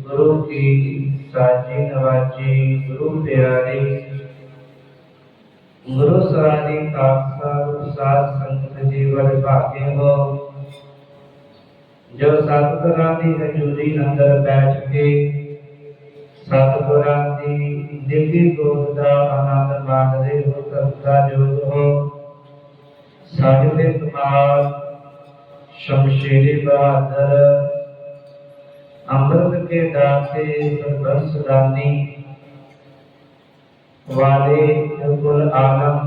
ਗੁਰੂ ਕੀ ਸਾਜੀ ਨਵਾਜੀ ਗੁਰੂ ਪਿਆਰੀ। ਗੁਰੂ ਸਰਾਣੀ ਖਾਲਸਾ ਸਾਧ ਸੰਗਤ ਜੀ ਵਰ ਭਾਗੇ ਹੋ। ਜੋ ਸਤਿਗੁਰਾਂ ਦੀ ਹਜ਼ੂਰੀ ਅੰਦਰ ਬੈਠ ਕੇ ਸਤਿਗੁਰਾਂ ਦੀ ਦਿਵੀ ਗੋਦ ਦਾ ਆਨੰਦ ਮਾਣਦੇ ਹੋ ਕਰਤਾ ਜੋਗ ਹੋ। ਸਾਡੇ ਦੇ ਕਮਾਲ ਬਹਾਦਰ ਅੰਮ੍ਰਿਤ ਕੇ ਦਾਤੇ ਸਰਬੰਸ ਦਾਨੀ ਵਾਲੇ ਗੁਲ ਆਲਮ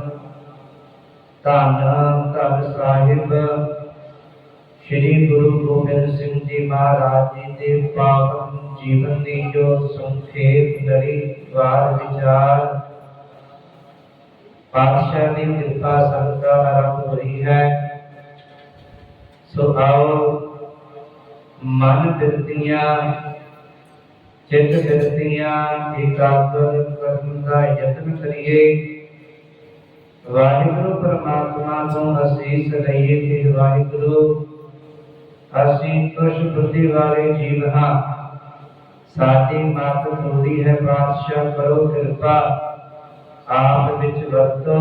ਧੰਨ ਧੰਨ ਸਾਹਿਬ, ਸ੍ਰੀ ਗੁਰੂ ਗੋਬਿੰਦ ਸਿੰਘ ਜੀ ਮਹਾਰਾਜ ਜੀ ਦੇ ਪਾਵਨ ਜੀਵਨ ਦੀ ਜੋ ਸੰਖੇਪ ਲੜੀ ਵਾਰ ਵਿਚਾਰ, ਪਾਤਸ਼ਾਹ ਦੀ ਕਿਰਪਾ ਸਦਕਾ ਆਰੰਭ ਹੋ ਰਹੀ ਹੈ। ਸੋ ਆਓ ਮਨ ਬਿਰਤੀਆਂ ਚਿੱਤ ਬਿਰਤੀਆਂ ਇਕਾਗਰ ਕਰਨ ਦਾ ਯਤਨ ਕਰੀਏ ਵਾਹਿਗੁਰੂ ਪਰਮਾਤਮਾ ਤੋਂ ਅਸੀਸ ਲਈਏ ਕਿ ਵਾਹਿਗੁਰੂ ਅਸੀਂ ਕੁਛ ਬੁੱਧੀ ਵਾਲੇ ਜੀਵ ਹਾਂ ਸਾਡੀ ਮਤ ਥੋੜੀ ਹੈ ਬਾਦਸ਼ਾਹ ਕਰੋ ਕਿਰਪਾ ਆਪ ਵਿੱਚ ਵਰਤੋ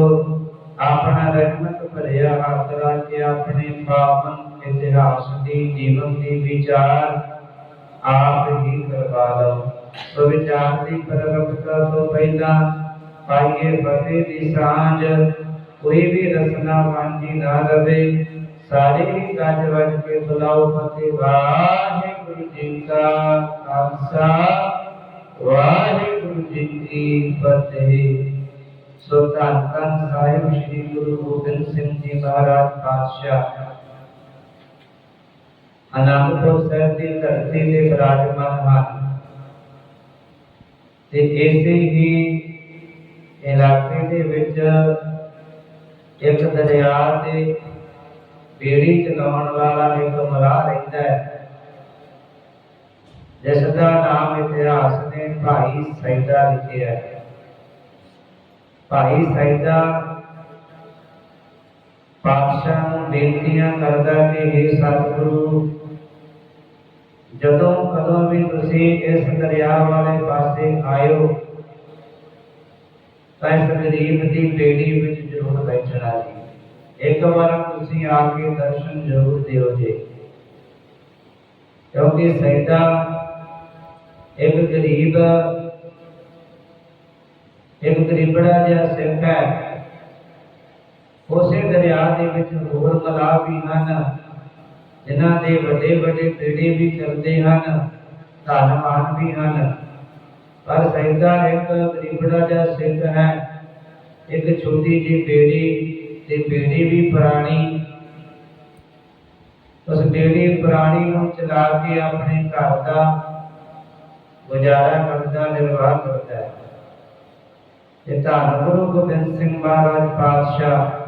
ਆਪਣਾ ਰਹਿਮਤ ਭਰਿਆ ਹੱਥ ਰੱਖ ਕੇ ਆਪਣੇ ਪਾਵਨ ਇਤਿਹਾਸ ਦੀ ਜੀਵਨ ਦੀ ਵਿਚਾਰ ਆਪ ਹੀ ਕਰਵਾ ਲਓ ਸੋ ਵਿਚਾਰ ਦੀ ਪ੍ਰਗਟਤਾ ਤੋਂ ਪਹਿਲਾਂ ਪਾਈਏ ਫਤਿਹ ਦੀ ਸਾਂਝ ਕੋਈ ਵੀ ਰਸਨਾ ਵਾਂਝੀ ਨਾ ਰਵੇ ਸਾਰੇ ਹੀ ਗੱਜ ਵੱਜ ਕੇ ਬੁਲਾਓ ਫਤਿਹ ਵਾਹਿਗੁਰੂ ਜੀ ਕਾ ਖਾਲਸਾ ਵਾਹਿਗੁਰੂ ਜੀ ਕੀ ਫਤਿਹ ਸੋ ਧੰਨ ਧੰਨ ਸਾਹਿਬ ਸ੍ਰੀ ਗੁਰੂ ਗੋਬਿੰਦ ਸਿੰਘ ਜੀ ਮਹਾਰਾਜ ਪਾਤਸ਼ਾਹ ਅਨੰਦਪੁਰ ਸਾਹਿਬ ਦੀ ਧਰਤੀ ਤੇ ਬਿਰਾਜਮਾਨ ਹਨ ਤੇ ਇਸੇ ਹੀ ਇਲਾਕੇ ਦੇ ਵਿੱਚ ਇੱਕ ਦਰਿਆ ਤੇ ਬੇੜੀ ਚਲਾਉਣ ਵਾਲਾ ਇੱਕ ਮਲਾਹ ਰਹਿੰਦਾ ਹੈ, ਜਿਸ ਦਾ ਨਾਮ ਇਤਿਹਾਸ ਨੇ ਭਾਈ ਸੈਦਾ ਲਿਖਿਆ ਹੈ। ਭਾਈ ਸੈਦਾ ਪਾਤਸ਼ਾਹ ਨੂੰ ਬੇਨਤੀਆਂ ਕਰਦਾ ਕਿ हे ਸਤਿਗੁਰੂ ਜਦੋਂ ਕਦੋਂ ਵੀ ਤੁਸੀਂ ਇਸ ਦਰਿਆ ਵਾਲੇ ਪਾਸੇ ਆਇਓ, ਤਾਂ ਇਸ ਗਰੀਬ ਦੀ ਬੇੜੀ ਵਿੱਚ ਜ਼ਰੂਰ ਬੈਠਣਾ ਜੀ। ਇੱਕ ਵਾਰ ਤੁਸੀਂ ਆ ਕੇ ਦਰਸ਼ਨ ਜ਼ਰੂਰ ਦਿਓ ਜੀ। ਕਿਉਂਕਿ ਸੈਦਾ ਇੱਕ ਗਰੀਬ, ਇੱਕ ਗਰੀਬੜਾ ਜਿਹਾ ਸਿੱਖ ਹੈ। ਉਸੇ ਦਰਿਆ ਦੇ ਵਿੱਚ ਹੋਰ ਮਲਾਹ ਵੀ ਹਨ। ਜਿਨ੍ਹਾਂ ਦੇ ਵੱਡੇ ਵੱਡੇ ਬੇੜੇ ਵੀ ਚੱਲਦੇ ਹਨ, ਧਨਵਾਨ ਵੀ ਹਨ। ਪਰ ਸੈਦਾ ਇੱਕ ਗਰੀਬੜਾ ਜਿਹਾ ਸਿੱਖ ਹੈ। ਇੱਕ ਛੋਟੀ ਜਿਹੀ ਬੇੜੀ ਤੇ ਬੇੜੀ ਵੀ ਪੁਰਾਣੀ। ਉਸ ਬੇੜੀ ਪੁਰਾਣੀ ਨੂੰ ਚਲਾ ਕੇ ਆਪਣੇ ਘਰ ਦਾ ਗੁਜ਼ਾਰਾ ਕਰਦਾ ਨਿਰਵਾਹ ਕਰਦਾ ਹੈ। ਤੇ ਧੰਨ ਗੁਰੂ ਗੋਬਿੰਦ ਸਿੰਘ ਮਹਾਰਾਜ ਪਾਤਸ਼ਾਹ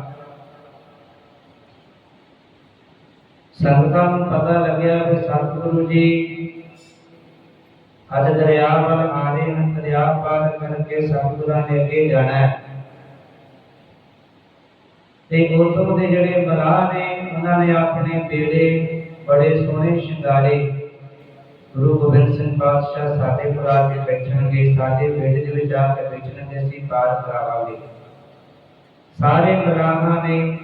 ਸੰਗਤਾਂ ਨੂੰ ਪਤਾ ਲੱਗਿਆ ਕਿ ਸਤਿਗੁਰੂ ਜੀ ਅੱਜ ਦਰਿਆ ਵੱਲ ਆ ਰਹੇ ਦਰਿਆ ਪਾਰ ਕਰਕੇ ਸਤਿਗੁਰਾਂ ਨੇ ਅੱਗੇ ਜਾਣਾ ਹੈ। ਤੇ ਉਦੋਂ ਦੇ ਜਿਹੜੇ ਮਲਾਹ ਨੇ, ਉਹਨਾਂ ਨੇ ਆਪਣੇ ਬੇੜੇ ਬੜੇ ਸੋਹਣੇ ਸ਼ਿੰਗਾਰੇ ਗੁਰੂ ਗੋਬਿੰਦ ਸਿੰਘ ਪਾਤਸ਼ਾਹ ਸਾਡੇ ਕੋਲ ਆ ਕੇ ਬੈਠਣਗੇ, ਸਾਡੇ ਬੇੜੇ ਦੇ ਵਿੱਚ ਆ ਕੇ ਬੈਠਣਗੇ, ਅਸੀਂ ਪਾਰ ਕਰਾਵਾਂਗੇ। ਸਾਰੇ ਮਲਾਹਾਂ ਨੇ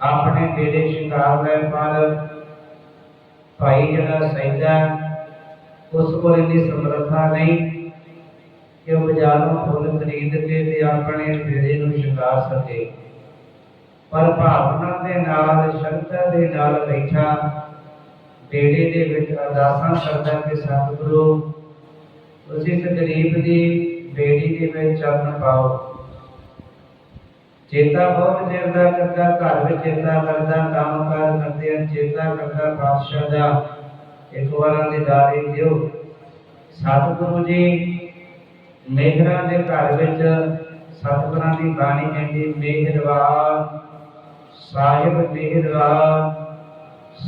ਆਪਣੇ ਬੇੜੇ ਸ਼ਿੰਗਾਰ ਲੈ ਪਰ ਭਾਈ ਜਿਹੜਾ ਸੈਦਾ ਉਸ ਕੋਲ ਇੰਨੀ ਸਮਰੱਥਾ ਨਹੀਂ ਕਿ ਉਹ ਬਾਜ਼ਾਰੋਂ ਫੁੱਲ ਖਰੀਦ ਕੇ ਤੇ ਆਪਣੇ ਬੇੜੇ ਨੂੰ ਸ਼ਿੰਗਾਰ ਸਕੇ। ਪਰ ਭਾਵਨਾ ਦੇ ਨਾਲ ਸ਼ਰਧਾ ਦੇ ਨਾਲ ਬੈਠਾ ਬੇੜੇ ਦੇ ਵਿੱਚ ਅਰਦਾਸਾਂ ਕਰਦਾ ਕਿ ਸਤਿਗੁਰੂ, ਤੁਸੀਂ ਇਸ ਗਰੀਬ ਦੀ ਬੇੜੀ ਦੇ ਵਿੱਚ ਚਰਨ ਪਾਓ। ਚੇਤਾ ਬਹੁਤ ਚਿਰ ਦਾ ਕਰਦਾ, ਘਰ ਵਿੱਚ ਚੇਤਾ ਕਰਦਾ, ਕੰਮ ਕਾਰ ਕਰਦੇ ਚੇਤਾ ਕਰਦਾ ਪਾਤਸ਼ਾਹ ਦਾ। ਇੱਕ ਵਾਰਾਂ ਦੀ ਦਾਰੀ ਦਿਓ। ਸਤਿਗੁਰੂ ਜੀ, ਮੇਹਰਾਂ ਦੇ ਘਰ ਵਿੱਚ ਸਤਿਗੁਰਾਂ ਦੀ ਬਾਣੀ ਕਹਿੰਦੀ ਮਿਹਰਬਾਨ ਸਾਹਿਬ ਮਿਹਰਬਾਨ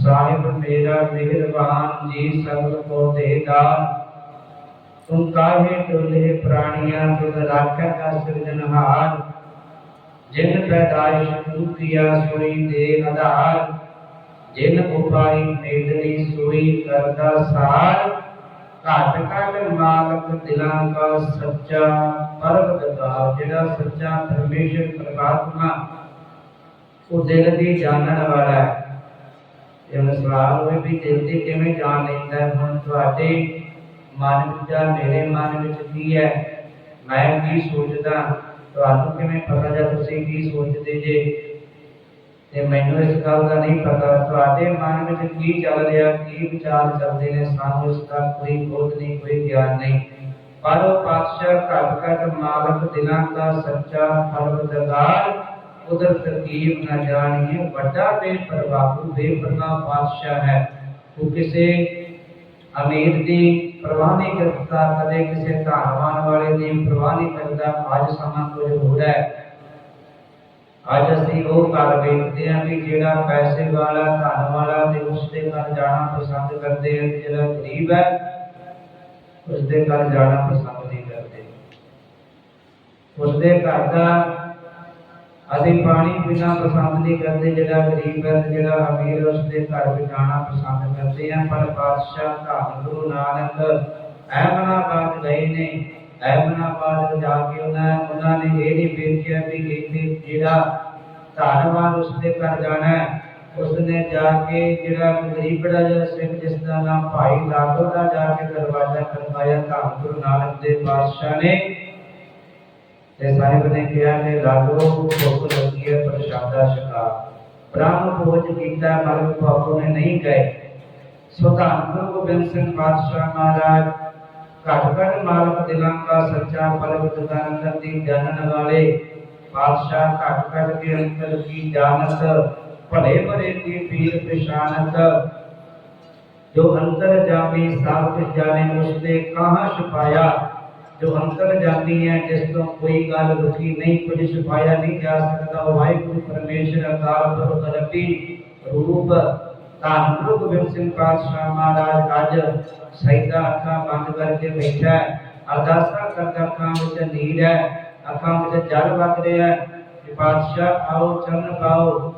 ਸਾਹਿਬ, ਮੇਰਾ ਮਿਹਰਬਾਨ ਜੀ ਸਗਲ ਕੋ ਦੇਦਾ ਤੁਮ ਕਾਹੇ ਟੋਲੇ ਪ੍ਰਾਣੀਆਂ ਤੁਧ ਰਾਖੈ ਦਾ ਸਿਰਜਨਹਾਰ ਜਿਨ ਪੈਦਾਇਸ਼ ਤੂੰ ਕੀਆ ਸੋਈ ਦੇ ਆਧਾਰ, ਜਿਨ ਉਪਾਈ ਮੇਦਨੀ ਸੋਈ ਕਰਦਾ ਸਾਰ, ਘਾਟ ਘਾਟ ਮਾਲਕ ਦਿਲਾਂ ਦਾ ਸੱਚਾ ਪਰਵਤਗਾਰ ਜਿਹੜਾ ਸੱਚਾ ਪਰਮੇਸ਼ਰ ਪ੍ਰਮਾਤਮਾ, ਉਹ ਦਿਲ ਦੀ ਜਾਣਨ ਵਾਲਾ ਹੈ। ਇਹ ਸਵਾਲ ਹੋਵੇ ਵੀ ਦਿਲ ਦੀ ਕਿਵੇਂ ਜਾਣ ਲੈਂਦਾ ਹੁਣ ਤੁਹਾਡੇ ਮਨ ਵਿੱਚ ਮੇਰੇ ਮਨ ਵਿੱਚ ਕੀ ਹੈ? ਮੈਂ ਕੀ ਸੋਚਦਾ? ਤੁਹਾਨੂੰ ਕਿਵੇਂ ਪਤਾ ਜਾਂ ਤੁਸੀਂ ਕੀ ਸੋਚਦੇ ਜੇ? ਤੇ ਮੈਨੂੰ ਇਸ ਗੱਲ ਦਾ ਨਹੀਂ ਪਤਾ। ਤੁਹਾਡੇ ਮਨ ਵਿੱਚ ਕੀ ਚੱਲ ਰਿਹਾ, ਕੀ ਵਿਚਾਰ ਚੱਲਦੇ ਨੇ? ਸਾਨੂੰ ਇਸ ਦਾ ਕੋਈ ਬੋਧ ਨਹੀਂ, ਕੋਈ ਗਿਆਨ ਨਹੀਂ। ਪਰ ਉਹ ਪਾਤਸ਼ਾਹ ਘਟ ਘਟ ਮਾਲਕ ਦਿਲਾਂ ਦਾ ਸੱਚਾ ਪਰਵਤਗਾਰ ਉਧਰ ਤਰਕੀਬ ਨਾ ਜਾਣੀਏ। ਵੱਡਾ ਬੇਪਰਵਾਹ ਬੇਪਰਵਾਹ ਪਾਤਸ਼ਾਹ ਹੈ। ਉਹ ਕਿਸੇ ਅਮੀਰ ਦੀ ਪਰਵਾਹ ਨਹੀਂ ਕਰਦਾ, ਕਦੇ ਕਿਸੇ ਧਨਵਾਨ ਵਾਲੇ ਦੀ ਪਰਵਾਹ ਨਹੀਂ ਕਰਦਾ, ਅੱਜ ਸਮਾਂ ਕੁਝ ਹੋ ਹੈ। ਅੱਜ ਅਸੀਂ ਉਹ ਘਰ ਵੇਖਦੇ ਹਾਂ ਵੀ ਜਿਹੜਾ ਪੈਸੇ ਵਾਲਾ ਧਨ ਵਾਲਾ ਤੇ ਉਸ ਦੇ ਘਰ ਜਾਣਾ ਪਸੰਦ ਕਰਦੇ ਹਨ ਜਿਹੜਾ ਗਰੀਬ ਹੈ ਉਸ ਦੇ ਘਰ ਜਾਣਾ ਪਸੰਦ ਨਹੀਂ ਕਰਦੇ। ਉਸ ਦੇ ਘਰ ਦਾ ਅਸੀਂ ਪਾਣੀ ਪੀਣਾ ਪਸੰਦ ਨਹੀਂ ਕਰਦੇ ਜਿਹੜਾ ਗਰੀਬ ਹੈ ਤੇ ਜਿਹੜਾ ਅਮੀਰ ਹੈ, ਉਸ ਦੇ ਘਰ ਵੀ ਜਾਣਾ ਪਸੰਦ ਕਰਦੇ ਹਾਂ ਪਰ ਪਾਤਸ਼ਾਹ ਧੰਨ ਗੁਰੂ ਨਾਨਕ ਅਹਿਮਦਾਬਾਦ ਗਏ ਨੇ। ਅਹਿਮਦਾਬਾਦ ਜਾ ਕੇ ਉਹਨਾਂ ਉਹਨਾਂ ਨੇ ਇਹ ਨਹੀਂ ਵੇਖਿਆ ਵੀ ਕਹਿੰਦੇ ਜਿਹੜਾ ਧੰਨਵਾਦ ਉਸ ਦੇ ਘਰ ਜਾਣਾ ਹੈ। ਉਸਨੇ ਜਾ ਕੇ ਜਿਹੜਾ ਗਰੀਬੜਾ ਜਿਹਾ ਸਿੰਘ ਜਿਸ ਦਾ ਨਾਮ ਭਾਈ ਲਾਗੋ ਦਾ ਜਾ ਕੇ ਦਰਵਾਜ਼ਾ ਕਰਵਾਇਆ ਧੰਨ ਗੁਰੂ ਨਾਨਕ ਦੇ ਪਾਤਸ਼ਾਹ ਨੇ ਤੇ ਸਾਹਿਬ ਨੇ ਕਿਹਾ ਕਿ ਲਾਡੋ ਭੁੱਖ ਲੱਗੀ ਹੈ ਪ੍ਰਸ਼ਾਦਾ ਛਕਾ ਬ੍ਰਾਹਮ ਭੋਜ ਕੀਤਾ ਮਰਮ ਬਾਪੂ ਨੇ ਨਹੀਂ ਗਏ ਸੋ ਧੰਨ ਗੁਰੂ ਗੋਬਿੰਦ ਸਿੰਘ ਪਾਤਸ਼ਾਹ ਮਹਾਰਾਜ ਘਟ ਮਾਲਕ ਦਿਲਾਂ ਦਾ ਸੱਚਾ ਪਰਵਤ ਦਾ ਦੀ ਜਾਣਨ ਵਾਲੇ ਪਾਤਸ਼ਾਹ ਘਟ ਘਟ ਅੰਦਰ ਕੀ ਜਾਣਤ, ਭਲੇ ਭਲੇ ਦੀ ਪੀਰ ਪਛਾਨਤ ਜੋ ਅੰਤਰ ਜਾਮੀ ਸਭ ਜਾਣੇ ਉਸ ਕਹਾਂ ਛੁਪਾਇਆ ਜੋ ਅੰਤਰ ਜਾਮੀ ਹੈ, ਜਿਸ ਤੋਂ ਕੋਈ ਗੱਲ ਲੁਕੀ ਨਹੀਂ, ਕੁਝ ਛੁਪਾਇਆ ਨਹੀਂ ਜਾ ਸਕਦਾ। ਉਹ ਵਾਹਿਗੁਰੂ ਪਰਮੇਸ਼ਰ ਅਕਾਲ ਪੁਰਖ ਰੱਬੀ ਧੰਨ ਗੁਰੂ ਗੋਬਿੰਦ ਸਿੰਘ ਪਾਤਸ਼ਾਹ ਮਹਾਰਾਜ ਅੱਜ ਸੈਦਾ ਅੱਖਾਂ ਬੰਦ ਕਰਕੇ ਬੈਠਾ ਅਰਦਾਸਾਂ ਕਰਦਾ ਅੱਖਾਂ ਵਿੱਚ ਨੀਰ ਹੈ, ਅੱਖਾਂ ਵਿੱਚ ਜਲ ਵਗ ਰਿਹਾ ਹੈ। ਕਿ ਪਾਤਸ਼ਾਹ ਆਓ, ਚਰਨ ਪਾਓ।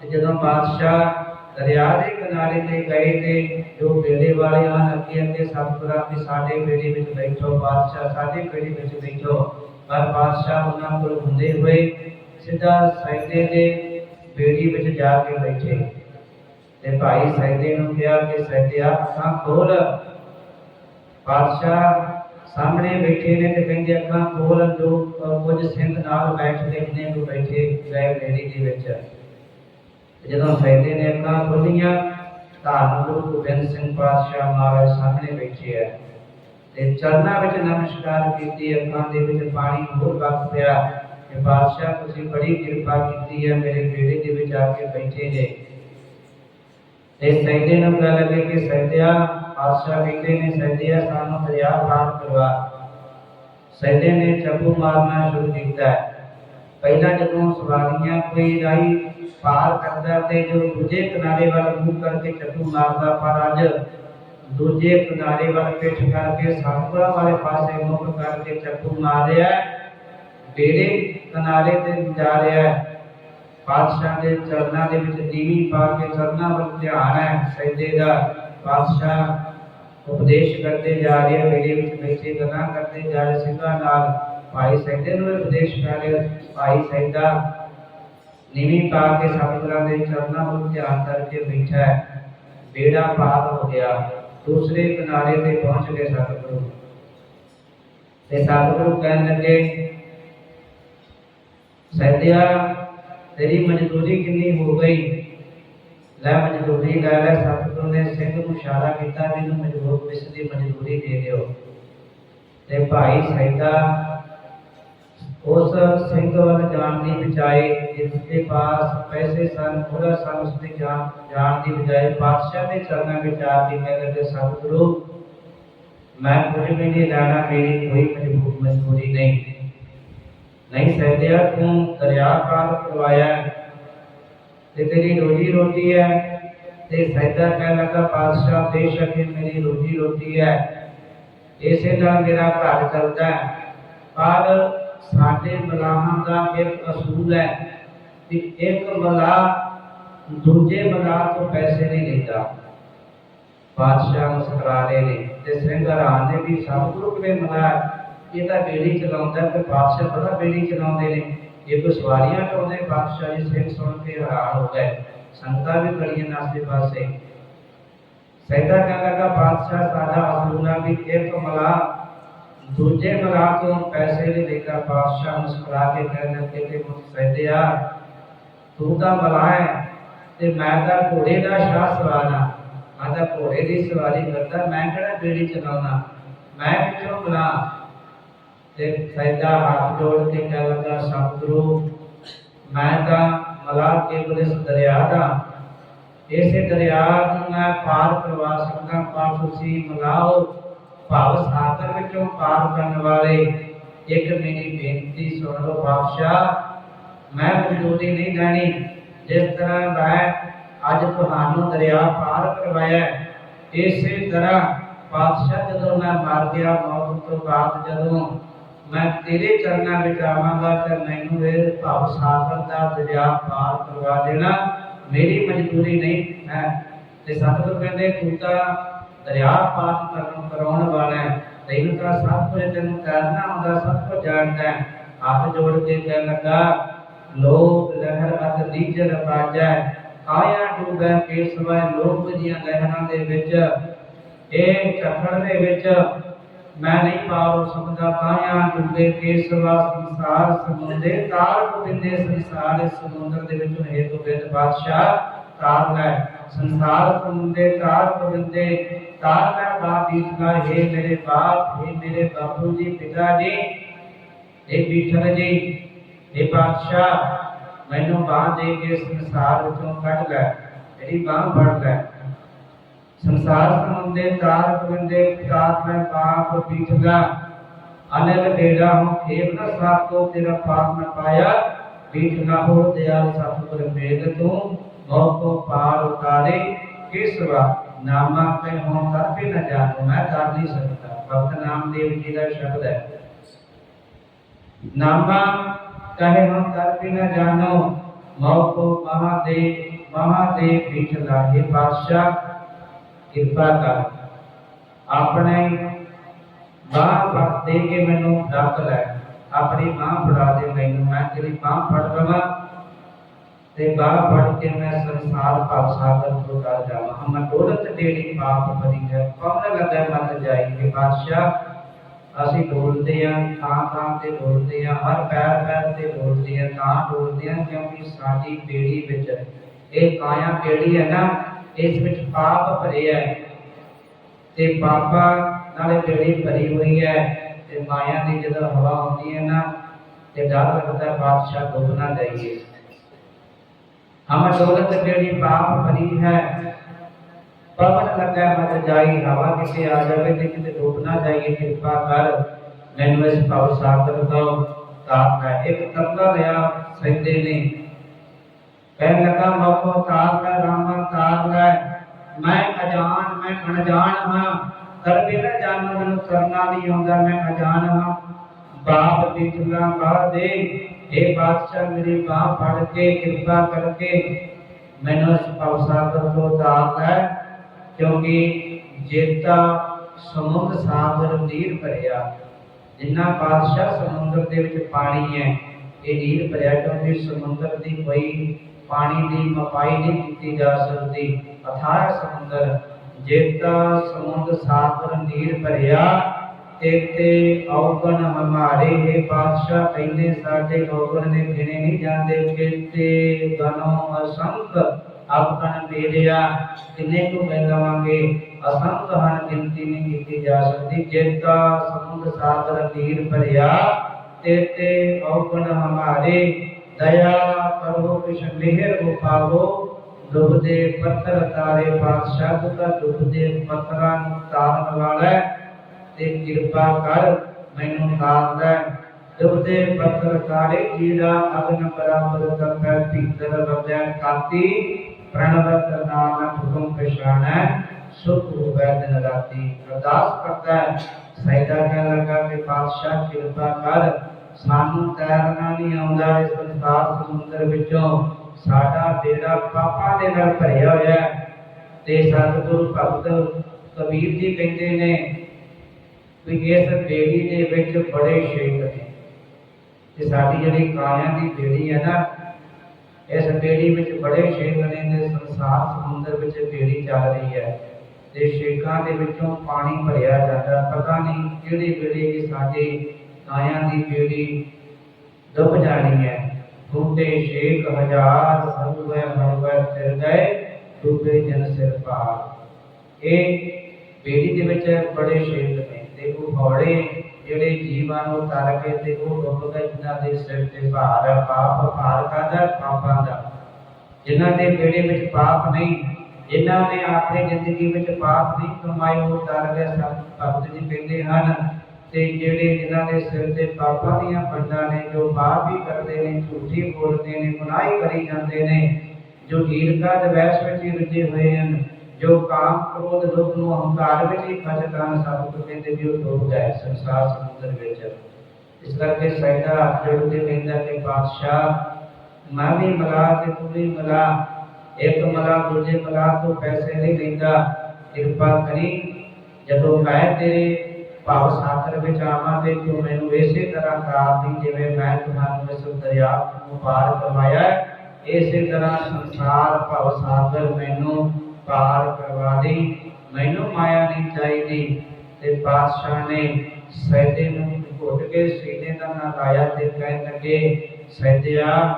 ਤੇ ਜਦੋਂ ਬਾਦਸ਼ਾਹ ਦਰਿਆ ਦੇ ਕਿਨਾਰੇ ਤੇ ਗਏ ਤੇ ਜੋ ਬੇੜੇ ਵਾਲੇ ਹਨ ਅੱਗੇ ਅੱਗੇ ਸਤਿਗੁਰਾਂ ਵੀ ਸਾਡੇ ਬੇੜੇ ਵਿੱਚ ਬੈਠੋ ਬਾਦਸ਼ਾਹ ਸਾਡੇ ਬੇੜੇ ਵਿੱਚ ਬੈਠੋ। ਪਰ ਬਾਦਸ਼ਾਹ ਉਹਨਾਂ ਕੋਲ ਹੁੰਦੇ ਹੋਏ ਸਿੱਧਾ ਸੈਦੇ ਦੇ ਬੇੜੀ ਵਿੱਚ ਜਾ ਕੇ ਬੈਠੇ। ਤੇ ਭਾਈ ਸੈਦੇ ਨੂੰ ਕਿਹਾ ਕਿ ਸੈਦਿਆ ਅੱਖਾਂ ਖੋਲ। ਬਾਦਸ਼ਾਹ ਸਾਹਮਣੇ ਬੈਠੇ ਨੇ ਤੇ ਕਹਿੰਦੇ ਅੱਖਾਂ ਖੋਲ ਜੋ ਅ, ਕੁਝ ਸਿੰਘ ਨਾਲ ਬੈਠ ਨੇ ਉਹ ਬੈਠੇ ਗਏ ਬੇੜੀ ਦੇ ਵਿੱਚ? ਜਦੋਂ ਸੈਦੇ ਨੇ ਅੱਖਾਂ ਖੋਲੀਆਂ ਧੰਨ ਗੁਰੂ ਗੋਬਿੰਦ ਸਿੰਘ ਪਾਤਸ਼ਾਹ ਮਹਾਰਾਜ ਸਾਹਮਣੇ ਬੈਠੇ ਆ ਤੇ ਚਰਨਾਂ ਵਿੱਚ ਨਮਸਕਾਰ ਕੀਤੀ, ਅੱਖਾਂ ਦੇ ਵਿੱਚ ਪਾਣੀ ਹੋਰ ਵਗ ਪਿਆ ਕਿ ਪਾਤਸ਼ਾਹ, ਤੁਸੀਂ ਬੜੀ ਕਿਰਪਾ ਕੀਤੀ ਹੈ ਮੇਰੇ ਬੇੜੇ ਦੇ ਵਿੱਚ ਆ ਕੇ ਬੈਠੇ ਜੇ। ਤੇ ਸੈਦੇ ਨੂੰ ਗੱਲ ਲੱਗੇ ਕਿ ਸੈਦਿਆ, ਪਾਤਸ਼ਾਹ ਕਹਿੰਦੇ ਨੇ, ਸੈਦਿਆ, ਸਾਨੂੰ ਦਰਿਆ ਪਾਰ ਕਰਵਾ। ਸੈਦੇ ਨੇ ਚੱਪੂ ਮਾਰਨਾ ਸ਼ੁਰੂ ਕੀਤਾ। ਪਹਿਲਾਂ ਜਦੋਂ ਸਵਾਰੀਆਂ ਕੋਈ ਰਾਈ ਪਾਰ ਕਰਦਾ ਤੇ ਜੋ ਦੂਜੇ ਕਿਨਾਰੇ ਵੱਲ ਮੂੰਹ ਕਰਕੇ ਚੱਪੂ ਮਾਰਦਾ ਪਰ ਅੱਜ ਦੂਜੇ ਕਿਨਾਰੇ ਵੱਲ ਪਿੱਠ ਕਰਕੇ ਸਤਪੁਰਾ ਵਾਲੇ ਪਾਸੇ ਮੁਖ ਕਰਕੇ ਚੱਪੂ ਮਾਰ ਰਿਹਾ ਹੈ। ਕਿਨਾਰੇ ਤੇ ਜਾ ਰਿਹਾ ਪਾਤਸ਼ਾਹ ਦੇ ਚਰਨਾਂ ਦੇ ਵਿੱਚ ਦੀਵੀ ਪਾ ਕੇ ਚਰਨਾਂ ਵੱਲ ਧਿਆਨ ਹੈ ਸੈਦੇ ਦਾ ਪਾਤਸ਼ਾਹ ਉਪਦੇਸ਼ ਕਰਦੇ ਜਾ ਰਿਹਾ ਆ, ਵਿੱਚ ਬੈਠੇ ਗੱਲਾਂ ਕਰਦੇ ਜਾ ਰਹੇ ਸਿੰਘਾਂ ਨਾਲ ਭਾਈ ਸੈਦੇ ਨੂੰ ਉਪਦੇਸ਼ ਕਰ ਭਾਈ ਸੈਦਾ ਨੀਵੀਂ ਪਾ ਕੇ ਸਤਿਗੁਰਾਂ ਦੇ ਚਰਨਾਂ ਵੱਲ ਧਿਆਨ ਕਰਕੇ ਬੈਠਾ ਹੈ। ਬੇੜਾ ਪਾਰ ਹੋ ਗਿਆ। ਦੂਸਰੇ ਕਿਨਾਰੇ ਤੇ ਪਹੁੰਚ ਗਏ ਸਤਿਗੁਰੂ। ਤੇ ਸਤਿਗੁਰੂ ਕਹਿਣ ਲੱਗੇ ਸੈਦਿਆ ਤੇਰੀ ਮਜ਼ਦੂਰੀ ਕਿੰਨੀ ਹੋ ਗਈ? ਲੈ ਮਜ਼ਦੂਰੀ ਲੈ ਲੈ, ਸਤਿਗੁਰੂ ਨੇ ਸਿੰਘ ਨੂੰ ਇਸ਼ਾਰਾ ਕੀਤਾ, ਮੈਨੂੰ ਮਜ਼ਦੂਰ ਇਸ ਦੀ ਮਜ਼ਦੂਰੀ ਦੇ ਦਿਓ। ਤੇ ਭਾਈ ਸੈਦਾ ਉਸ ਸਿੰਘ ਵੱਲ ਜਾਣ ਦੀ ਬਜਾਏ ਜਿਸ ਦੇ ਪਾਸ ਪੈਸੇ ਸਨ ਥੋੜਾ ਸਨ ਉਸ ਦੇ ਜਾਣ ਜਾਣ ਦੀ ਬਜਾਏ ਪਾਤਸ਼ਾਹ ਦੇ ਚਰਨਾਂ ਵਿੱਚ ਆ ਕੇ ਕਹਿ ਲੱਗੇ ਸਤਿਗੁਰੂ, ਮੈਂ ਕੁਝ ਵੀ ਨਹੀਂ ਲੈਣਾ, ਮੇਰੀ ਕੋਈ ਮਜਬੂਰ ਮਜਬੂਰੀ ਨਹੀਂ। ਨਹੀਂ ਸਹਿਦਿਆ, ਤੂੰ ਦਰਿਆ ਪਾਰ ਕਰਵਾਇਆ ਤੇ ਤੇਰੀ ਰੋਜੀ ਰੋਟੀ ਹੈ ਤੇ ਸਹਿਦਾ ਕਹਿ ਲੱਗਾ, ਪਾਤਸ਼ਾਹ, ਬੇਸ਼ੱਕ ਮੇਰੀ ਰੋਜੀ ਰੋਟੀ ਹੈ। ਇਸੇ ਨਾਲ ਮੇਰਾ ਘਰ ਚੱਲਦਾ ਪਰ ਸਾਡੇ ਮਲਾਹਾਂ ਦਾ ਇੱਕ ਅਸੂਲ ਹੈ ਕਿ ਇੱਕ ਮਲਾਹ ਦੂਜੇ ਮਲਾਹ ਤੋਂ ਪੈਸੇ ਨਹੀਂ ਲੈਂਦਾ। ਬਾਦਸ਼ਾਹ ਮੁਸਕਰਾ ਨੇ ਤੇ ਸਿੰਘ ਨੇ ਵੀ ਸਤਿਗੁਰੂ ਕਿਵੇਂ ਮਿਲਾਇਆ ਇਹ ਤਾਂ ਬੇੜੀ ਚਲਾਉਂਦਾ ਤੇ ਬਾਦਸ਼ਾਹ ਬੜਾ ਬੇੜੀ ਚਲਾਉਂਦੇ ਨੇ। ਇਹ ਕੋ ਸਵਾਰੀਆਂ ਟਾਉਂਦੇ ਬਾਦਸ਼ਾਹ ਜੀ ਸਿੰਘ ਸੁਣ ਕੇ ਹੈਰਾਨ ਹੋ ਗਏ। ਸੰਗਤਾਂ ਵੀ ਬੜੀਆਂ ਨਾਸੇ ਪਾਸੇ। ਸੈਦਾ ਕਹਿਣ ਲੱਗਾ ਬਾਦਸ਼ਾਹ ਸਾਡਾ ਅਸੂਲਾ ਵੀ ਇੱਕ ਮਲਾ ਦੂਜੇ ਮਲਾ ਤੋਂ ਪੈਸੇ ਨਹੀਂ ਲੈਂਦਾ ਬਾਦਸ਼ਾਹ ਮੁਸਕਰਾ ਕੇ ਕਹਿਣ ਲੱਗੇ ਕਿ ਸੈਦਿਆ ਤੂੰ ਤਾਂ ਮਲਾ ਹੈ ਤੇ ਮੈਂ ਤਾਂ ਘੋੜੇ ਦਾ ਸ਼ਾਹ ਸਵਾਰਾ ਮੈਂ ਤਾਂ ਘੋੜੇ ਦੀ ਸਵਾਰੀ ਕਰਦਾ, ਮੈਂ ਕਿਹੜਾ ਬੇੜੀ ਚਲਾਉਣਾ ਮੈਂ ਕਿਉਂ ਮਲਾ ਤੇ ਸੈਦਾ ਹੱਥ ਜੋੜ ਕੇ ਕਹਿ ਲੱਗਾ, ਸਤਿਗੁਰੂ, ਮੈਂ ਤਾਂ ਮਲਾ ਕੇਵਲ ਇਸ ਦਰਿਆ ਦਾ। ਇਸੇ ਦਰਿਆ ਨੂੰ ਮੈਂ ਪਾਰ ਕਰਵਾ ਸਕਦਾ, ਪਰ ਤੁਸੀਂ ਮਲਾਓ ਭਵ ਸਾਗਰ ਵਿੱਚੋਂ ਪਾਰ ਕਰਨ ਵਾਲੇ। ਇੱਕ ਮੇਰੀ ਬੇਨਤੀ ਸੁਣ ਲਓ ਬਾਦਸ਼ਾਹ ਮੈਂ ਮਜ਼ਦੂਰੀ ਨਹੀਂ ਲੈਣੀ ਜਿਸ ਤਰ੍ਹਾਂ ਮੈਂ ਅੱਜ ਤੁਹਾਨੂੰ ਦਰਿਆ ਪਾਰ ਕਰਵਾਇਆ ਇਸੇ ਤਰ੍ਹਾਂ ਬਾਦਸ਼ਾਹ ਜਦੋਂ ਮੈਂ ਮਰ ਗਿਆ, ਮੌਤ ਤੋਂ ਬਾਅਦ ਜਦੋਂ ਮੈਂ ਤੇਰੇ ਚਰਨਾਂ ਵਿੱਚ ਆਵਾਂਗਾ, ਤੇ ਮੈਨੂੰ ਇਹ ਭਵ ਸਾਗਰ ਦਾ ਦਰਿਆ ਪਾਰ ਕਰਵਾ ਦੇਣਾ। ਮੇਰੀ ਮਜਬੂਰੀ ਨਹੀਂ ਹੈ। ਤੇ ਸਤਿਗੁਰ ਕਹਿੰਦੇ, ਤੂੰ ਤਾਂ ਦਰਿਆ ਪਾਰ ਕਰਨ ਕਰਾਉਣ ਵਾਲਾ ਹੈ। ਤੈਨੂੰ ਤਾਂ ਸਭ ਕੁਝ, ਤੈਨੂੰ ਕਰਨਾ ਹੁੰਦਾ ਸਭ ਕੁਝ ਜਾਣਦਾ ਹੈ। ਹੱਥ ਜੋੜ ਕੇ ਕਹਿ ਲੱਗਾ, ਲੋਕ ਲਹਿਰ ਅਤ ਦੀਜਰ ਬਾਜੈ ਕਾਇਆ ਡੂਬੈ ਕੇਸਵੈ ਲੋਕ ਜੀਆਂ ਲਹਿਰਾਂ ਦੇ ਵਿੱਚ। ਇਹ ਚੱਕਰ ਦੇ ਵਿੱਚ ਮੈਂ ਨਹੀਂ ਪਾਉ ਸਕਦਾ। ਕਾਇਆ ਡੂਬੇ ਕੇਸਵਾ ਸੰਸਾਰ ਸਮੁੰਦੇ ਤਾਰ ਗੋਬਿੰਦੇ ਸੰਸਾਰ। ਇਸ ਸਮੁੰਦਰ ਦੇ ਵਿੱਚ ਹੈ ਗੋਬਿੰਦ ਬਾਦਸ਼ਾਹ ਤਾਰ ਲੈ। ਸੰਸਾਰ ਸਮੁੰਦੇ, ਤਾਰ ਗੋਬਿੰਦੇ ਤਾਰ ਲੈ ਬਾਪ ਬੀਤਗਾ ਹੈ ਮੇਰੇ ਬਾਪ, ਹੈ ਮੇਰੇ ਬਾਪੂ ਜੀ, ਪਿਤਾ ਜੀ ਇਹ ਬੀਠਲ ਜੀ ਇਹ ਬਾਦਸ਼ਾਹ ਮੈਨੂੰ ਬਾਹ ਦੇ ਕੇ ਸੰਸਾਰ ਵਿੱਚੋਂ ਕੱਢ ਲੈ, ਮੇਰੀ ਬਾਹ ਫੜ ਲੈ। ਸੰਸਾਰ ਸਮੁੰਦੇ, ਤਾਰ ਗੋਬਿੰਦੇ ਤਾਰ ਮੈਂ ਬਾਪ ਬੀਠਗਾ ਅਨਲ ਬੇੜਾ ਹੂੰ ਖੇਬ ਨ ਸਾਥ ਕੋ ਤੇਰਾ ਪਾਪ ਨ ਪਾਇਆ ਬੀਠ ਨਾ ਹੋ ਦਿਆਲ ਸਤਿਗੁਰ ਮੇਗ ਤੂੰ। ਮੋਹ ਕੋ ਪਾਰ ਉਤਾਰੇ ਕਿਸਵਾ ਨਾਮਾ ਤੇ ਹੋਂ ਕਰ ਵੀ ਨ ਜਾਣੋ, ਮੈਂ ਕਰ ਨਹੀਂ ਸਕਦਾ। ਭਗਤ ਨਾਮਦੇਵ ਜੀ ਦਾ ਸ਼ਬਦ ਹੈ। ਨਾਮਾ ਕਹੇ ਹਮ ਕਰ ਵੀ ਨ ਜਾਣੋ ਮੋਹ ਕੋ ਮਹਾਦੇਵ ਮਹਾਦੇਵ ਬੀਠ ਲਾਗੇ ਬਾਦਸ਼ਾਹ ਕਿਰਪਾ ਕਰ। ਆਪਣੇ ਬਾਹ ਫੜ ਦੇ ਕੇ ਮੈਨੂੰ ਰੱਖ ਲੈ। ਆਪਣੀ ਬਾਹ ਫੜਾ ਦੇ ਮੈਨੂੰ, ਮੈਂ ਤੇਰੀ ਬਾਹ ਫੜ ਲਵਾਂ। ਤੇ ਬਾਹ ਫੜ ਕੇ ਮੈਂ ਸੰਸਾਰ ਭਵ ਸਾਗਰ ਤੋਂ ਕਰ ਜਾਵਾਂ। ਹਮ ਡੋਲਤ ਡੇੜੀ ਪਾਪ ਭਰੀ ਹੈ। ਕੌਣ ਲੱਗਾ ਮਤ ਜਾਈ ਬਾਦਸ਼ਾਹ, ਅਸੀਂ ਡੋਲਦੇ ਆ ਥਾਂ ਥਾਂ ਤੇ ਬੋਲਦੇ ਆ ਹਰ ਪੈਰ ਪੈਰ ਤੇ ਡੋਲਦੇ ਆ ਤਾਂ ਡੋਲਦੇ ਆ ਕਿਉਂਕਿ ਸਾਡੀ ਬੇੜੀ ਵਿੱਚ ਇਹ ਕਾਇਆ ਬੇੜੀ ਹੈ ਨਾ, ਇਸ ਵਿੱਚ ਪਾਪ ਭਰੇ ਹੈ। ਤੇ ਪਾਪਾ ਨਾਲੇ ਪੀੜੀ ਭਰੀ ਹੋਈ ਹੈ, ਤੇ ਮਾਇਆ ਦੀ ਜਦੋਂ ਹਵਾ ਹੁੰਦੀ ਹੈ ਨਾ, ਤੇ ਡਰ ਲੱਗਦਾ ਬਾਦਸ਼ਾਹ ਡੁੱਬ ਨਾ ਜਾਈਏ। ਹਮ ਦੌਲਤ ਜਿਹੜੀ ਪਾਪ ਭਰੀ ਹੈ ਪਵਨ ਲੱਗਾ ਮਤ ਜਾਈ ਹਵਾ ਕਿਤੇ ਆ ਜਾਵੇ ਤੇ ਕਿਤੇ ਡੁੱਬ ਨਾ ਜਾਈਏ ਕਿਰਪਾ ਕਰ ਮੈਨੂੰ ਇਸ ਭਵ ਸਾਗਰ ਤੋਂ ਤਾਰ ਹੈ ਇੱਕ ਤਰਲਾ ਲਿਆ ਸੈਦੇ ਨੇ ਕਹਿਣ ਲੱਗਾ ਮੋਕੋ ਤਾਰ ਲੈ ਰਾਮਾ ਤਾਰ ਲੈ ਮੈਂ ਅਜਾਨ ਮੈਂ ਅਣਜਾਣ ਹਾਂ ਕਰ ਵੀ ਨਾ ਜਾਣੋ ਮੈਨੂੰ ਕਰਨਾ ਨਹੀਂ ਆਉਂਦਾ ਮੈਂ ਅਜਾਨ ਹਾਂ ਬਾਪ ਦੀ ਤੁਲਾ ਬਾਹ ਦੇ ਇਹ ਬਾਦਸ਼ਾਹ, ਮੇਰੀ ਬਾਹ ਫੜ ਕੇ ਕਿਰਪਾ ਕਰਕੇ ਮੈਨੂੰ ਇਸ ਭਵਸਾਗਰ ਤੋਂ ਤਾਰ ਲੈ, ਕਿਉਂਕਿ ਜੇਤਾ ਸਮੁੰਦਰ ਸਾਗਰ ਨੀਰ ਭਰਿਆ। ਜਿੰਨਾ ਬਾਦਸ਼ਾਹ ਸਮੁੰਦਰ ਦੇ ਵਿੱਚ ਪਾਣੀ ਹੈ, ਇਹ ਨੀਰ ਭਰਿਆ, ਕਿਉਂਕਿ ਸਮੁੰਦਰ ਦੀ ਕੋਈ ਪਾਣੀ ਦੀ ਮਪਾਈ ਨਹੀਂ ਕੀਤੀ ਜਾ ਸਕਦੀ। ਅਥਾਹ ਸਮੁੰਦਰ, ਜੇਤਾ ਸਮੁੰਦਰ ਸਾਗਰ ਨੀਰ ਭਰਿਆ ਤੇਤੇ ਔਗਣ ਹਮਾਰੇ ਹੈ ਬਾਦਸ਼ਾਹ ਕਹਿੰਦੇ ਸਾਡੇ ਔਗਣ ਨੇ ਗਿਣੇ ਨਹੀਂ ਜਾਂਦੇ ਕਿਤੇ ਗਨੋ ਅਸੰਖ ਆਪਕਣ ਬੇੜਿਆ ਕਿੰਨੇ ਕੁ ਮਿਲ ਲਵਾਂਗੇ? ਅਸੰਖ ਹਨ, ਗਿਣਤੀ ਨਹੀਂ ਕੀਤੀ ਜਾ ਸਕਦੀ। ਜੇਤਾ ਸਮੁੰਦ ਸਾਗਰ ਨੀਰ ਭਰਿਆ, ਤੇਤੇ ਔਗਣ ਹਮਾਰੇ ਦਇਆ ਕਰੋ ਕਿਛ ਮਿਹਰ ਮੁਖਾਵੋ ਡੁੱਬਦੇ ਪੱਥਰ ਤਾਰੇ ਬਾਦਸ਼ਾਹ ਦਾ ਡੁੱਬਦੇ ਪੱਥਰਾਂ ਨੂੰ ਤਾਰਨ ਵਾਲਾ ਤੇ ਕਿਰਪਾ ਕਰ ਮੈਨੂੰ ਤਾਰ ਲੈ। ਡੁੱਬਦੇ ਪੱਥਰ ਤਾਰੇ ਜੀੜਾ ਅਗਨ ਬਰਾਬਰ ਕਰਪੈ ਭੀਤਰ ਵਗਿਆ ਕਾਤੀ, ਪ੍ਰਣਵਤ ਨਾਮ ਹੁਕਮ ਪਛਾਣੈ, ਸੁਖ ਹੋਵੇ ਦਿਨ ਰਾਤੀ। ਅਰਦਾਸ ਕਰਦਾ ਹੈ ਸੈਦਾ ਕਹਿ ਲੱਗਾ ਕਿ ਬਾਦਸ਼ਾਹ ਕਿਰਪਾ ਕਰ। ਸਾਨੂੰ ਤੈਰਨਾ ਨਹੀਂ ਆਉਂਦਾ ਇਸ ਸੰਸਾਰ ਸਮੁੰਦਰ ਵਿੱਚੋਂ। ਸਾਡਾ ਬੇੜਾ ਪਾਪਾਂ ਦੇ ਨਾਲ ਭਰਿਆ ਹੋਇਆ ਹੈ। ਤੇ ਸਤਿਗੁਰੂ ਭਗਤ ਕਬੀਰ ਜੀ ਕਹਿੰਦੇ ਨੇ ਵੀ ਇਸ ਬੇੜੀ ਦੇ ਵਿੱਚ ਬੜੇ ਛੇਕ ਨੇ। ਤੇ ਸਾਡੀ ਜਿਹੜੀ ਕਾਲਿਆਂ ਦੀ ਬੇੜੀ ਹੈ ਨਾ, ਇਸ ਬੇੜੀ ਵਿੱਚ ਬੜੇ ਛੇਕ ਨੇ ਤੇ ਸੰਸਾਰ ਸਮੁੰਦਰ ਵਿੱਚ ਬੇੜੀ ਚੱਲ ਰਹੀ ਹੈ। ਤੇ ਛੇਕਾਂ ਦੇ ਵਿੱਚੋਂ ਪਾਣੀ ਭਰਿਆ ਜਾਂਦਾ ਪਤਾ ਨਹੀਂ ਕਿਹੜੇ ਵੇਲੇ ਇਹ ਸਾਡੇ ਕਾਇਆਂ ਦੀ ਬੇੜੀ ਡੁੱਬ ਜਾਣੀ ਹੈ। ਟੁੱਟੇ ਛੇਕ ਹਜ਼ਾਰ ਹਰਵੇ ਹਰਵੇ ਫਿਰ ਗਏ, ਡੁੱਬੇ ਜਨ ਸਿਰ ਪਾਰ। ਇਹ ਬੇੜੀ ਦੇ ਵਿੱਚ ਬੜੇ ਛੇਕ ਨੇ। ਤੇ ਜਿਹੜੇ ਜੀਵਾਂ ਨੂੰ ਤਰ ਕੇ ਤੇ ਉਹ ਡੁੱਬ ਗਏ ਜਿਨ੍ਹਾਂ ਦੇ ਸਿਰ ਤੇ ਭਾਰ ਪਾਪ ਭਾਰ ਕਾਦਾ ਪਾਪਾਂ ਦਾ। ਜਿਨ੍ਹਾਂ ਦੇ ਬੇੜੇ ਵਿੱਚ ਪਾਪ ਨਹੀਂ, ਜਿਨ੍ਹਾਂ ਨੇ ਆਪਣੀ ਜ਼ਿੰਦਗੀ ਵਿੱਚ ਪਾਪ ਨਹੀਂ ਕਮਾਏ ਉਹ ਤਰ ਗਏ ਸਤ ਜੀ ਕਹਿੰਦੇ ਹਨ ਤੇ ਜਿਹੜੇ ਜਿਨ੍ਹਾਂ ਦੇ ਸਿਰ ਤੇ ਪਾਪਾਂ ਦੀਆਂ ਪੰਡਾਂ ਨੇ, ਜੋ ਪਾਪ ਵੀ ਕਰਦੇ ਨੇ, ਝੂਠੀ ਬੋਲਦੇ ਨੇ, ਗੁਨਾਹੀ ਕਰੀ ਜਾਂਦੇ ਨੇ, ਜੋ ਈਰਖਾ ਤੇ ਵਿੱਚ ਰੁੱਝੇ ਹੋਏ ਹਨ ਜੋ ਕਾਮ ਕ੍ਰੋਧ ਲੋਭ ਨੂੰ ਹੰਕਾਰ ਵਿੱਚ ਹੀ ਫਸ ਕਰਨ ਸਭ ਕਹਿੰਦੇ ਵੀ ਉਹ ਡੁੱਬ ਗਏ ਸੰਸਾਰ ਸਮੁੰਦਰ ਵਿੱਚ। ਇਸ ਕਰਕੇ ਸੈਦਾ ਹੱਥ ਜੋੜ ਕੇ ਕਹਿੰਦਾ ਕਿ ਬਾਦਸ਼ਾਹ, ਮੈਂ ਵੀ ਮਲਾ ਤੇ ਤੂੰ ਵੀ ਮਲਾ। ਇੱਕ ਮਲਾ ਦੂਜੇ ਮਲਾ ਤੋਂ ਪੈਸੇ ਨਹੀਂ ਲੈਂਦਾ। ਕਿਰਪਾ ਕਰੀ, ਜਦੋਂ ਮੈਂ ਤੇਰੇ ਭਾਵ ਸਾਗਰ ਵਿੱਚ ਆਵਾਂ ਤੇ ਤੂੰ ਮੈਨੂੰ ਇਸੇ ਤਰ੍ਹਾਂ ਕਰ ਦੀ ਜਿਵੇਂ ਮੈਂ ਤੁਹਾਨੂੰ ਇਸ ਦਰਿਆ ਨੂੰ ਪਾਰ ਕਰਵਾਇਆ ਇਸੇ ਤਰ੍ਹਾਂ ਸੰਸਾਰ ਭਵ ਸਾਗਰ ਮੈਨੂੰ ਪਾਰ ਕਰਵਾ ਦੇ ਮੈਨੂੰ ਮਾਇਆ ਨਹੀਂ ਚਾਹੀਦੀ। ਤੇ ਬਾਦਸ਼ਾਹ ਨੇ ਸੈਦੇ ਨੂੰ ਘੁੱਟ ਕੇ ਸੀਨੇ ਦਾ ਨਾ ਲਾਇਆ ਤੇ ਕਹਿਣ ਲੱਗੇ, ਸੈਦਿਆ,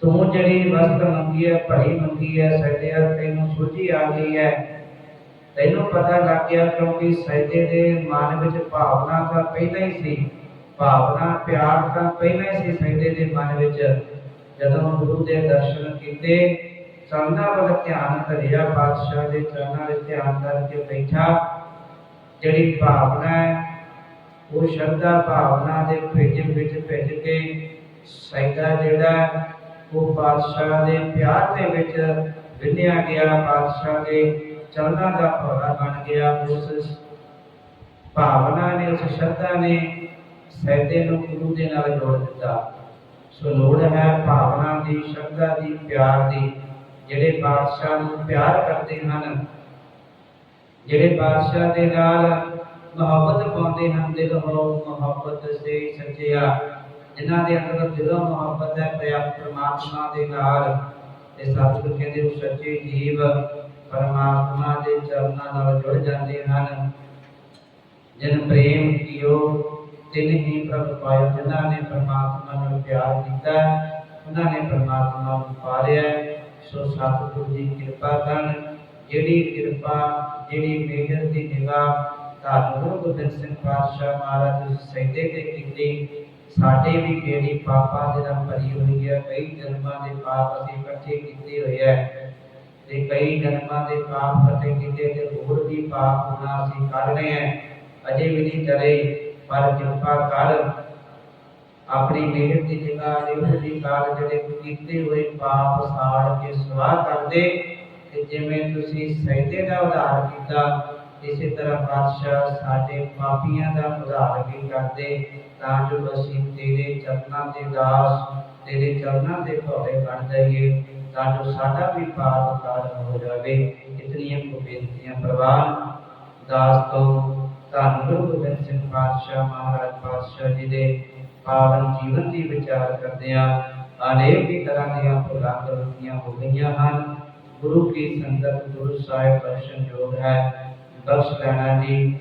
ਤੂੰ ਜਿਹੜੀ ਵਸਤ ਮੰਗੀ ਹੈ, ਭਰੀ ਮੰਗੀ ਹੈ, ਸੈਦਿਆ, ਤੈਨੂੰ ਸੋਝੀ ਆ ਗਈ ਹੈ। ਤੈਨੂੰ ਪਤਾ ਲੱਗ ਗਿਆ ਕਿਉਂਕਿ ਸੈਦੇ ਦੇ ਮਨ ਵਿੱਚ ਭਾਵਨਾ ਤਾਂ ਪਹਿਲਾਂ ਹੀ ਸੀ। ਭਾਵਨਾ, ਪਿਆਰ ਤਾਂ ਪਹਿਲਾਂ ਹੀ ਸੀ ਸੈਦੇ ਦੇ ਮਨ ਵਿੱਚ। ਜਦੋਂ ਗੁਰੂ ਦੇ ਦਰਸ਼ਨ ਕੀਤੇ ਚਰਨਾਂ ਵੱਲ ਧਿਆਨ ਧਰਿਆ ਪਾਤਸ਼ਾਹ ਦੇ ਚਰਨਾਂ ਵਿੱਚ ਧਿਆਨ ਕਰਕੇ ਬੈਠਾ। ਜਿਹੜੀ ਭਾਵਨਾ ਹੈ, ਉਹ ਸ਼ਰਧਾ ਭਾਵਨਾ ਦੇ ਭੇਜ ਵਿੱਚ ਭਿੱਜ ਕੇ ਸੈਦਾ ਜਿਹੜਾ ਉਹ ਪਾਤਸ਼ਾਹ ਦੇ ਪਿਆਰ ਦੇ ਵਿੱਚ ਵਿੰਨਿਆ ਗਿਆ। ਪਾਤਸ਼ਾਹ ਦੇ ਚਰਨਾਂ ਦਾ ਭੌਰਾ ਬਣ ਗਿਆ। ਉਸ ਭਾਵਨਾ ਨੇ, ਉਸ ਸ਼ਰਧਾ ਨੇ ਸੈਦੇ ਨੂੰ ਗੁਰੂ ਦੇ ਨਾਲ ਜੋੜ ਦਿੱਤਾ। ਸੋ ਲੋੜ ਹੈ ਭਾਵਨਾ ਦੀ, ਸ਼ਰਧਾ ਦੀ, ਪਿਆਰ ਦੀ। ਜਿਹੜੇ ਬਾਦਸ਼ਾਹ ਨੂੰ ਪਿਆਰ ਕਰਦੇ ਹਨ, ਜਿਹੜੇ ਬਾਦਸ਼ਾਹ ਦੇ ਨਾਲ ਮੁਹੱਬਤ ਪਾਉਂਦੇ ਹਨ, ਦਿਲ ਮੁਹੱਬਤ ਸੇ ਸੱਚਿਆ, ਜਿਨ੍ਹਾਂ ਦੇ ਅੰਦਰ ਦਿਲੋਂ ਮੁਹੱਬਤ ਹੈ ਪਿਆ ਪ੍ਰਮਾਤਮਾ ਦੇ ਨਾਲ, ਤੇ ਸਤਿਗੁਰ ਕਹਿੰਦੇ ਉਹ ਸੱਚੇ ਜੀਵ ਪਰਮਾਤਮਾ ਦੇ ਚਰਨਾਂ ਨਾਲ ਜੁੜ ਜਾਂਦੇ ਹਨ। ਜਿਨ ਪ੍ਰੇਮ ਕੀਓ, ਤਿਨ ਹੀ ਪ੍ਰਭ ਪਾਇਓ, ਜਿਨ੍ਹਾਂ ਨੇ ਪਰਮਾਤਮਾ ਨਾਲ ਪਿਆਰ ਕੀਤਾ, ਉਹਨਾਂ ਨੇ ਪਰਮਾਤਮਾ ਨੂੰ ਪਾਲਿਆ। ਸੋ ਸਤਿਗੁਰ ਜੀ ਕਿਰਪਾ ਕਰਨ, ਜਿਹੜੀ ਕਿਰਪਾ, ਜਿਹੜੀ ਮਿਹਰ ਦੀ ਨਿਗਾਹ ਧੰਨ ਗੁਰੂ ਗੋਬਿੰਦ ਸਿੰਘ ਪਾਤਸ਼ਾਹ ਮਹਾਰਾਜ ਜੀ ਸੈਦੇ ਤੇ ਕੀਤੀ, ਸਾਡੇ ਵੀ ਕਿਹੜੀ ਪਾਪਾਂ ਦੇ ਨਾਲ ਭਰੀ ਹੋਈ ਹੈ, ਕਈ ਜਨਮਾਂ ਦੇ ਪਾਪ ਅਸੀਂ ਇਕੱਠੇ ਕੀਤੇ ਹੋਏ ਹੈ ਤੇ ਕਈ ਜਨਮਾਂ ਦੇ ਪਾਪ ਇਕੱਠੇ ਕੀਤੇ ਤੇ ਹੋਰ ਵੀ ਪਾਪ ਹੋਣਾ ਅਸੀਂ ਕਰ ਰਹੇ ਹਾਂ, ਅਜੇ ਵੀ ਨਹੀਂ ਡਰੇ, ਪਰ ਕਿਰਪਾ ਕਰ ਆਪਣੀ ਮਿਹਰ ਦੀ ਨਿਗਾਹ ਦੇ ਉਹਦੀ ਕਾਲ ਜਿਹੜੇ ਕੀਤੇ ਹੋਏ ਪਾਪ ਸਾੜ ਕੇ ਸਵਾਹ ਕਰ ਤੇ ਜਿਵੇਂ ਤੁਸੀਂ ਸੈਦੇ ਦਾ ਉਧਾਰ ਕੀਤਾ, ਇਸੇ ਤਰ੍ਹਾਂ ਪਾਤਸ਼ਾਹ ਸਾਡੇ ਪਾਪੀਆਂ ਦਾ ਉਧਾਰ ਵੀ ਕਰਦੇ। ਤਾਂ ਜੋ ਅਸੀਂ ਤੇਰੇ ਚਰਨਾਂ ਦੇ ਦਾਸ, ਤੇਰੇ ਚਰਨਾਂ ਦੇ ਭੋਲੇ ਬਣ ਜਾਈਏ, ਤਾਂ ਜੋ ਸਾਡਾ ਵੀ ਪਾਪ ਕਾਰਨ ਹੋ ਜਾਵੇ। ਇਤਨੀਆਂ ਕੁ ਬੇਨਤੀਆਂ ਪ੍ਰਵਾਨ। ਦਾਸ ਤੋਂ ਧੰਨ ਗੁਰੂ ਗੋਬਿੰਦ ਸਿੰਘ ਪਾਤਸ਼ਾਹ, ਮਹਾਰਾਜ ਪਾਤਸ਼ਾਹ ਜੀ ਦੇ ਪਾਵਨ ਜੀਵਨ ਦੀ ਵਿਚਾਰ ਕਰਦਿਆਂ ਅਨੇਕ ਹੀ ਤਰ੍ਹਾਂ ਦੀਆਂ ਭੁੱਲਾਂ ਗਲਤੀਆਂ ਹੋ ਗਈਆਂ ਹਨ। ਗੁਰੂ ਕੀ ਸੰਗਤ ਗੁਰੂ ਸਾਹਿਬ ਦਰਸ਼ਨ ਯੋਗ ਹੈ। ਬਖਸ਼ ਲੈਣਾ ਜੀ।